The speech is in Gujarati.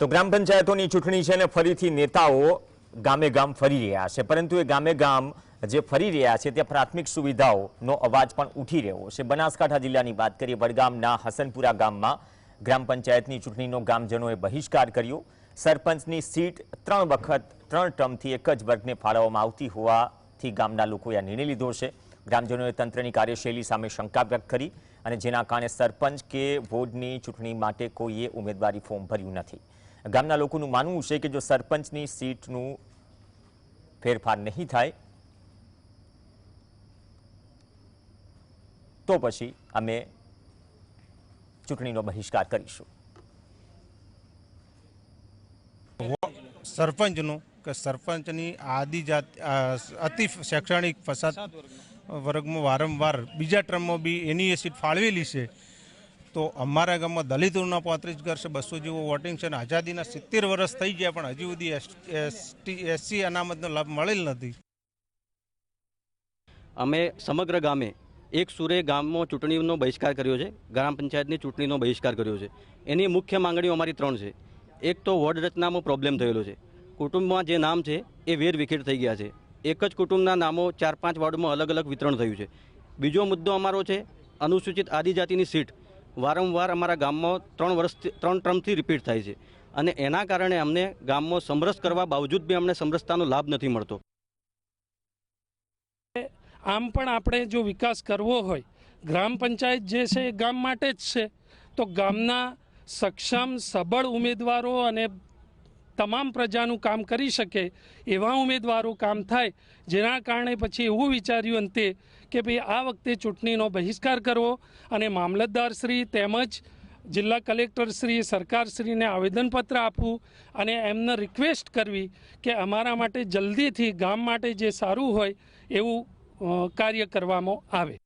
તો ગ્રામ પંચાયતોની ચૂંટણી છે ને ફરીથી નેતાઓ ગામે ગામ ફરી રહ્યા છે. પરંતુ એ ગામે ગામ જે ફરી રહ્યા છે, ત્યાં પ્રાથમિક સુવિધાઓનો અવાજ પણ ઉઠી રહ્યો છે. બનાસકાંઠા જિલ્લાની વાત કરીએ, વડગામના હસનપુરા ગામમાં ગ્રામ પંચાયતની ચૂંટણીનો ગામજનોએ બહિષ્કાર કર્યો. સરપંચની સીટ ત્રણ વખત, ત્રણ ટર્મથી એક જ વર્ગને ફાળવવામાં આવતી હોવાથી ગામના લોકોએ આ નિર્ણય લીધો છે. ગ્રામજનોએ તંત્રની કાર્યશૈલી સામે શંકા વ્યક્ત કરી અને જેના કારણે સરપંચ કે વોર્ડની ચૂંટણી માટે કોઈએ ઉમેદવારી ફોર્મ ભર્યું નથી. ગામના લોકોનું માનવું છે કે જો સરપંચની સીટનું ફેરફાર નહીં થાય, તો પછી અમે ચૂંટણીનો બહિષ્કાર કરીશું. સરપંચનું, કે સરપંચની આદિજાત અતિ શૈક્ષણિક ફસાદ વર્ગમાં વારંવાર, બીજા ટર્મમાં બી એની એ સીટ ફાળવેલી છે. તો અમારા ગામમાં દલિતોના પાંત્રીસ ઘર છે, બસો જેવો વોટિંગ છે અને આઝાદીના સિત્તેર વર્ષ થઈ ગયા પણ હજી સુધી એસટી એસસી અનામતનો લાભ મળેલ નથી. અમે સમગ્ર ગામે એક સુરે ગામમાં ચૂંટણીનો બહિષ્કાર કર્યો છે, ગ્રામ પંચાયતની ચૂંટણીનો બહિષ્કાર કર્યો છે. એની મુખ્ય માંગણીઓ અમારી ત્રણ છે. એક તો વોર્ડ રચનામાં પ્રોબ્લેમ થયેલો છે. કુટુંબમાં જે નામ છે, એ વેર વિખેર થઈ ગયા છે. એક જ કુટુંબના નામો ચાર પાંચ વોર્ડમાં અલગ અલગ વિતરણ થયું છે. બીજો મુદ્દો અમારો છે, અનુસૂચિત આદિજાતિની સીટ. વારંવાર અમારા ગામમાં ત્રણ વર્ષથી ત્રણ ટર્મથી રિપીટ થાય છે. અને એના કારણે અમને ગામમાં સમરસ કરવા બાવજૂદ બી અમને સમરસતાનો લાભ નથી મળતો. આમ પણ આપણે જો વિકાસ કરવો હોય, ગ્રામ પંચાયત જે છે એ ગામ માટે જ છે. તો ગામના સક્ષમ, સબળ ઉમેદવારો અને તમામ પ્રજાનું કામ કરી શકે એવા ઉમેદવારો કામ થાય. જેના કારણે પછી એવું વિચાર્યું અંતે કે ભાઈ આ વખતે ચૂંટણીનો બહિષ્કાર કરવો અને મામલતદારશ્રી તેમજ જિલ્લા કલેક્ટરશ્રી સરકારશ્રીને આવેદનપત્ર આપવું અને એમને રિક્વેસ્ટ કરવી કે અમારા માટે જલ્દીથી ગામ માટે જે સારું હોય એવું કાર્ય કરવામાં આવે.